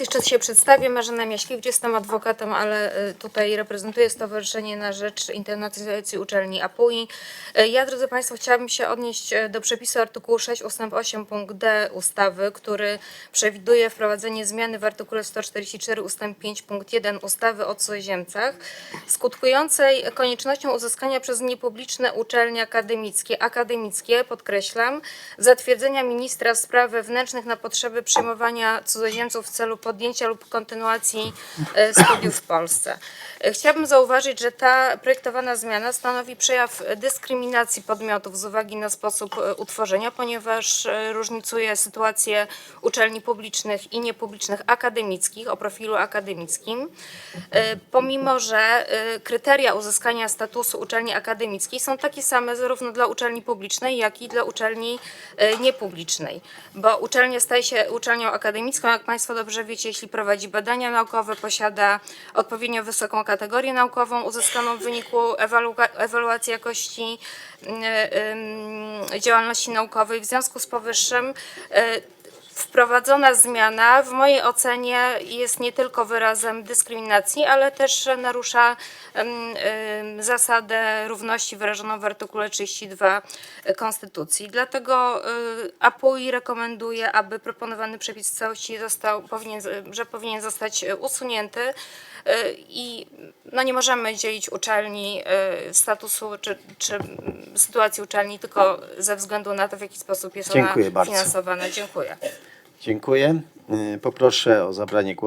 jeszcze się przedstawię. Marzena Miaśkiewicz, jestem adwokatem, ale y, tutaj reprezentuję Stowarzyszenie na Rzecz Internacjonalizacji Uczelni APUI. Y, Ja, drodzy Państwo, chciałabym się odnieść y, do przepisu artykułu 6 ust. 8 punkt d ustawy, który przewiduje wprowadzenie zmiany w artykule 144 ust. 5 punkt 1 ustawy o cudzoziemcach, skutkującej koniecznością uzyskania przez niepubliczne uczelnie akademickie, akademickie, podkreślam, zatwierdzenia ministra spraw wewnętrznych na potrzeby przyjmowania cudzoziemców w celu podjęcia lub kontynuacji e, studiów w Polsce. E, Chciałabym zauważyć, że ta projektowana zmiana stanowi przejaw dyskryminacji podmiotów z uwagi na sposób e, utworzenia, ponieważ różnicuje sytuację uczelni publicznych i niepublicznych akademickich o profilu akademickim. Pomimo, że kryteria uzyskania statusu uczelni akademickiej są takie same zarówno dla uczelni publicznej, jak i dla uczelni niepublicznej, bo uczelnia staje się uczelnią akademicką, jak Państwo dobrze wiecie, jeśli prowadzi badania naukowe, posiada odpowiednio wysoką kategorię naukową uzyskaną w wyniku ewalu- ewaluacji jakości e, em, działalności naukowej. W związku z powyższym e, Wprowadzona zmiana w mojej ocenie jest nie tylko wyrazem dyskryminacji, ale też narusza zasadę równości wyrażoną w artykule 32 Konstytucji. Dlatego y, APUI rekomenduje, aby proponowany przepis w całości został, powinien, że powinien zostać y, usunięty y, i no nie możemy dzielić uczelni statusu czy, czy sytuacji uczelni tylko ze względu na to, w jaki sposób jest Dziękuję ona bardzo. finansowana. Dziękuję. Dziękuję. Y, Poproszę o zabranie głosu